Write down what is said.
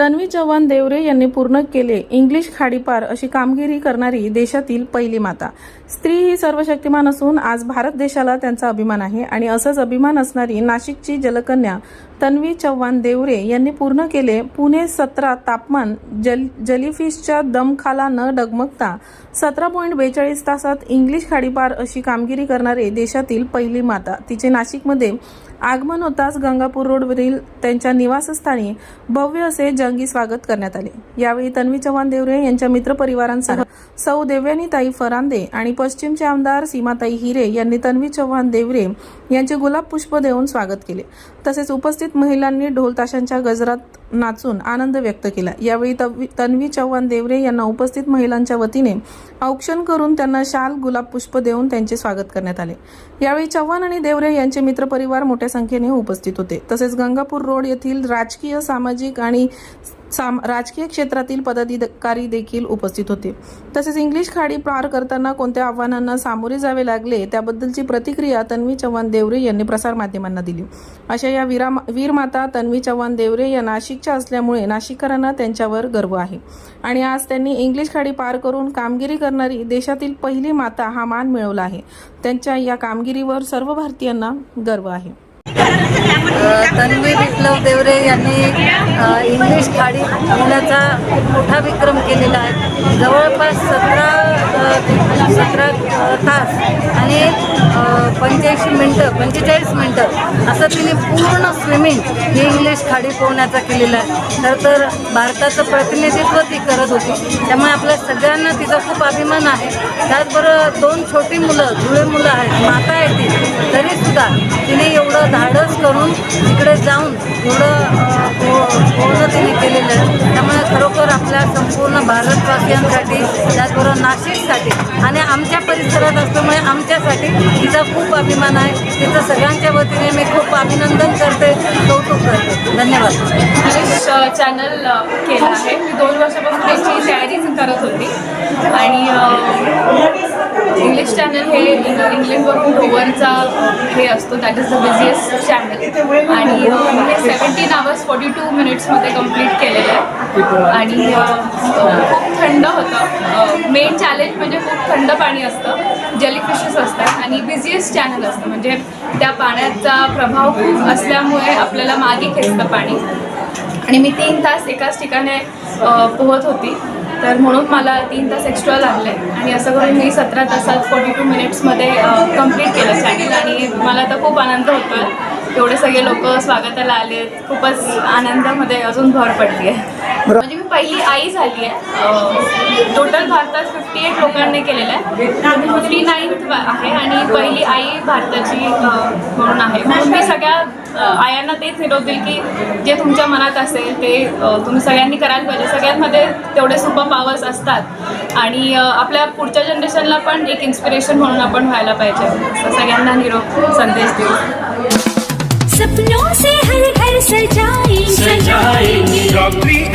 तन्वी चव्हाण देवरे यांनी पूर्ण केले. इंग्लिश खाडीपार अशी कामगिरी करणारी देशातील पहिली माता. स्त्री ही सर्वशक्तिमान असून आज भारत देशाला त्यांचा अभिमान आहे. आणि असंच अभिमान असणारी नाशिकची जलकन्या तन्वी चव्हाण देवरे यांनी पूर्ण केले पुणे सतरा तापमान जल जलीफिशच्या दमखाला न डगमगता सतरा पॉईंट बेचाळीस तासात इंग्लिश खाडीपार अशी कामगिरी करणारे देशातील पहिली माता. तिचे नाशिकमध्ये आगमन होताच गंगापूर रोडवरील त्यांच्या निवासस्थानी भव्य असे जंगी स्वागत करण्यात आले. यावेळी तन्वी चव्हाण देवरे यांच्या मित्रपरिवारांसह सौ देवयानीताई फरांदे आणि पश्चिमचे आमदार सीमाताई हिरे यांनी तन्वी चव्हाण देवरे यांचे गुलाब पुष्प देऊन स्वागत केले. तसेच उपस्थित महिलांनी ढोल ताशांच्या गजरात नाचून आनंद व्यक्त केला. यावेळी तव्वी- तन्वी चव्हाण देवरे यांना उपस्थित महिलांच्या वतीने औक्षण करून त्यांना शाल गुलाब पुष्प देऊन त्यांचे स्वागत करण्यात आले. यावेळी चव्हाण आणि देवरे यांचे मित्रपरिवार मोठ्या संख्येने उपस्थित होते. तसेच गंगापूर रोड येथील राजकीय सामाजिक आणि साम राजकीय क्षेत्रातील पदाधिकारी देखील उपस्थित होते. तसेच इंग्लिश खाडी पार करताना कोणत्या आव्हानांना सामोरे जावे लागले त्याबद्दलची प्रतिक्रिया तन्वी चव्हाण देवरे यांनी प्रसारमाध्यमांना दिली. अशा या वीरा वीरमाता तन्वी चव्हाण देवरे या नाशिकच्या असल्यामुळे नाशिककरांना त्यांच्यावर गर्व आहे. आणि आज त्यांनी इंग्लिश खाडी पार करून कामगिरी करणारी देशातील पहिली माता हा मान मिळवला आहे. त्यांच्या या कामगिरीवर सर्व भारतीयांना गर्व आहे. तन्वी विप्लव देवरे यांनी इंग्लिश खाडी लिहिण्याचा खूप मोठा विक्रम केलेला आहे. जवळपास सतरा सतरा तास आणि पंच्याऐंशी मिनटं पंचेचाळीस मिनटं असं तिने पूर्ण स्विमिंग ही इंग्लिश खाडी पोहण्याचा केलेला आहे. तर तर भारताचं प्रतिनिधित्व ती करत होती. त्यामुळे आपल्या सगळ्यांना तिचा खूप अभिमान आहे. त्याचबरोबर दोन छोटी मुलं जुळे मुलं आहेत माता येतील तरीसुद्धा एवढं धाडस करून तिकडे जाऊन एवढं पूर्ण तिने केलेलं आहे. त्यामुळे खरोखर आपल्या संपूर्ण भारतवासियांसाठी त्याचबरोबर नाशिकसाठी आणि आमच्या परिसरात असल्यामुळे आमच्यासाठी तिचा खूप अभिमान आहे. तिचं सगळ्यांच्या वतीने मी खूप अभिनंदन करते कौतुक करते. धन्यवाद. चॅनल अ, केलं आहे. मी दोन वर्षापासून त्याची तयारी करत होती. आणि इंग्लिश चॅनल हे इंग- इंग्लंडवरून असतो that is the busiest channel आणि मी सेवन्टीन आवर्स फोर्टी टू मिनिट्समध्ये कंप्लीट केलेलं आहे. आणि खूप थंड होतं. मेन चॅलेंज म्हणजे खूप थंड पाणी असतं. जेलीफिशेस असतात आणि बिझिएस्ट चॅनल असतं. म्हणजे त्या पाण्याचा प्रभाव खूप असल्यामुळे आपल्याला मागे खेचतं पाणी. आणि मी तीन तास एकाच ठिकाणी पोहत होती. तर म्हणून मला तीन तास एक्स्ट्रा लागले. आणि असं करून मी सतरा तासात फोर्टी टू मिनिट्समध्ये कंप्लीट केलं चॅनल आणि मला तर खूप आनंद होतो आहे एवढे सगळे लोक स्वागताला आले खूपच आनंदामध्ये अजून भर पडली आहे म्हणजे मी पहिली आई झाली आहे. टोटल भारतात फिफ्टी एट लोकांनी केलेलं आहे. फिफ्टी नाईन्थ आहे आणि पहिली आई भारताची म्हणून आहे. म्हणून मी सगळ्या आयांना तेच निरोप देईल की जे तुमच्या मनात असेल ते तुम्ही सगळ्यांनी करायला पाहिजे. सगळ्यांमध्ये तेवढे सुपर पॉवर्स असतात. आणि आपल्या पुढच्या जनरेशनला पण एक इन्स्पिरेशन म्हणून आपण व्हायला पाहिजे. सगळ्यांना निरोप संदेश देऊ. सपनों से हर घर सजाएंगे